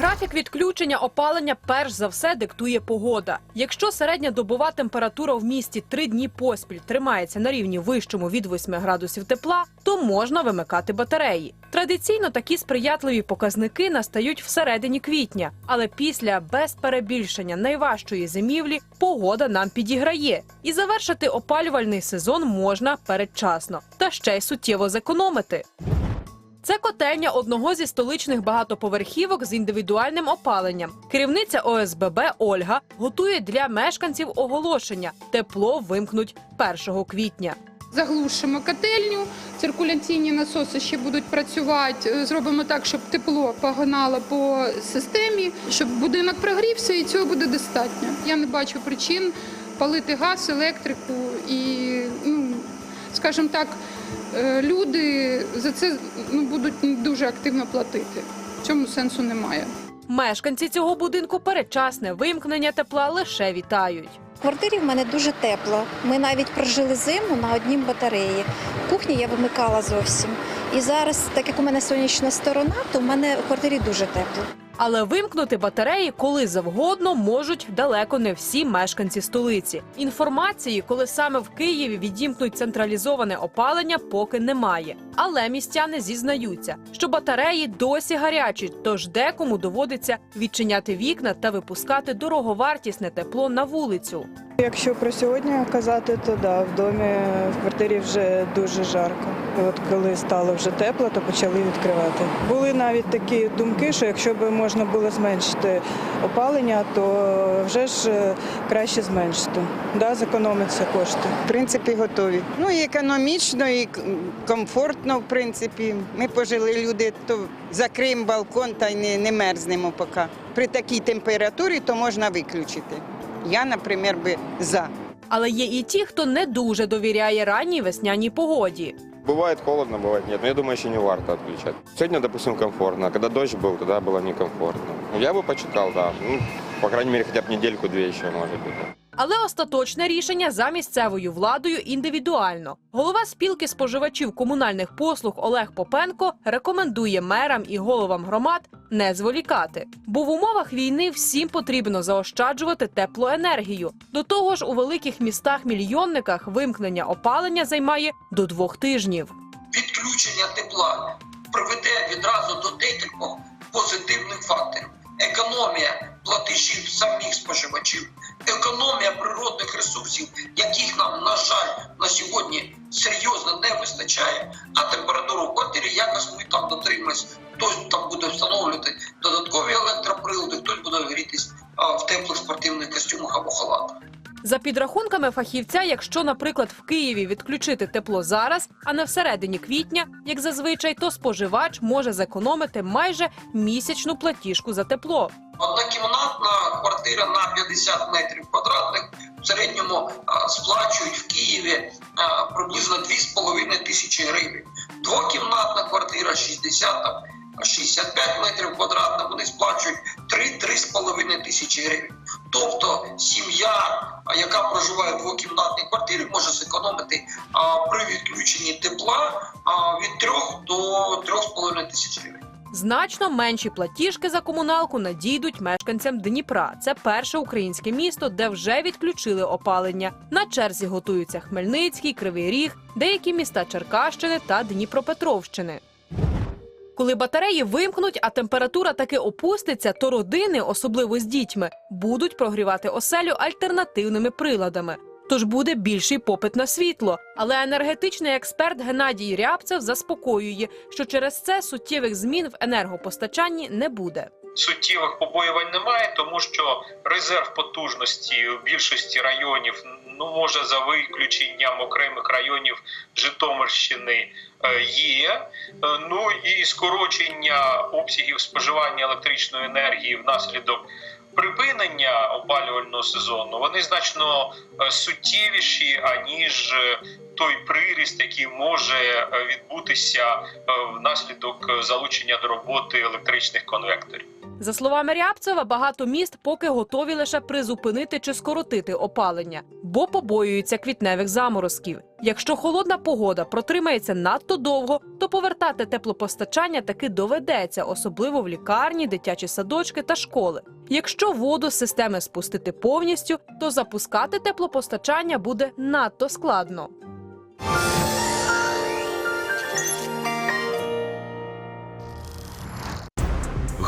Графік відключення опалення перш за все диктує погода. Якщо середня добова температура в місті три дні поспіль тримається на рівні вищому від 8 градусів тепла, то можна вимикати батареї. Традиційно такі сприятливі показники настають всередині квітня, але після без перебільшення найважчої зимівлі погода нам підіграє, і завершити опалювальний сезон можна передчасно та ще й суттєво зекономити. Це котельня одного зі столичних багатоповерхівок з індивідуальним опаленням. Керівниця ОСББ Ольга готує для мешканців оголошення: тепло вимкнуть 1 квітня. Заглушимо котельню, циркуляційні насоси ще будуть працювати. Е, Зробимо так, щоб тепло погнало по системі, щоб будинок прогрівся, і цього буде достатньо. Я не бачу причин палити газ, електрику і, ну, скажімо так, люди за це ну, будуть дуже активно платити. В цьому сенсу немає. Мешканці цього будинку передчасне вимкнення тепла лише вітають. В квартирі в мене дуже тепло. Ми навіть прожили зиму на одній батареї. В кухні я вимикала зовсім. І зараз, так як у мене сонячна сторона, то в мене в квартирі дуже тепло. Але вимкнути батареї коли завгодно можуть далеко не всі мешканці столиці. Інформації, коли саме в Києві відімкнуть централізоване опалення, поки немає. Але містяни зізнаються, що батареї досі гарячі, тож декому доводиться відчиняти вікна та випускати дороговартісне тепло на вулицю. Якщо про сьогодні казати, то да, в домі в квартирі вже дуже жарко. І От коли стало вже тепло, то почали відкривати. Були навіть такі думки, що якщо б можна було зменшити опалення, то вже ж е, краще зменшити. Да, зекономиться кошти. В принципі, готові. Ну і економічно, і комфортно, в принципі. Ми пожили люди, то закриємо балкон та й не, не мерзнемо поки. При такій температурі то можна виключити. Я, наприклад, би за. Але є і ті, хто не дуже довіряє ранній весняній погоді. Бывает холодно, бывает нет. Но я думаю, еще не варто отключать. Сегодня, допустим, комфортно. А Когда дождь был, тогда было некомфортно. Я бы почитал, да. Ну, по крайней мере, хотя бы недельку-две еще, может быть. да. Але остаточне рішення за місцевою владою індивідуально. Голова спілки споживачів комунальних послуг Олег Попенко рекомендує мерам і головам громад не зволікати. Бо в умовах війни всім потрібно заощаджувати теплоенергію. До того ж, у великих містах-мільйонниках вимкнення опалення займає до двох тижнів. відключення тепла приведе відразу до декількох позитивних факторів: економія платежів самих споживачів, економія природних ресурсів, яких нам, на жаль, на сьогодні серйозно не вистачає. А температуру в квартирі якось ми там дотримуємось. Хтось там буде встановлювати додаткові електроприлади, хтось буде грітись в теплих спортивних костюмах або халатах. За підрахунками фахівця, якщо, наприклад, в Києві відключити тепло зараз, а не всередині квітня, як зазвичай, то споживач може зекономити майже місячну платіжку за тепло. Однокімнатна квартира на 50 метрів квадратних в середньому сплачують в Києві приблизно 2,5 тисячі гривень. Двокімнатна квартира 60 там, 65 метрів квадратних, вони сплачують 3-3,5 тисячі гривень. Тобто сім'я, яка проживає в двокімнатній квартирі, може зекономити а, при відключенні тепла а, від 3 до 3,5 тисяч гривень. Значно менші платіжки за комуналку надійдуть мешканцям Дніпра. Це перше українське місто, де вже відключили опалення. На черзі готуються Хмельницький, Кривий Ріг, деякі міста Черкащини та Дніпропетровщини. Коли батареї вимкнуть, а температура таки опуститься, то родини, особливо з дітьми, будуть прогрівати оселю альтернативними приладами. Тож буде більший попит на світло. Але енергетичний експерт Геннадій Рябцев заспокоює, що через це суттєвих змін в енергопостачанні не буде. суттєвих побоювань немає, тому що резерв потужності у більшості районів, ну може за виключенням окремих районів Житомирщини, е, є. Е, Ну і скорочення обсягів споживання електричної енергії внаслідок. Припинення опалювального сезону вони значно е, суттєвіші аніж той приріст, який може е, відбутися е, внаслідок е, залучення до роботи електричних конвекторів. За словами Рябцева, багато міст поки готові лише призупинити чи скоротити опалення, бо побоюються квітневих заморозків. Якщо холодна погода протримається надто довго, то повертати теплопостачання таки доведеться, особливо в лікарні, дитячі садочки та школи. Якщо воду з системи спустити повністю, то запускати теплопостачання буде надто складно.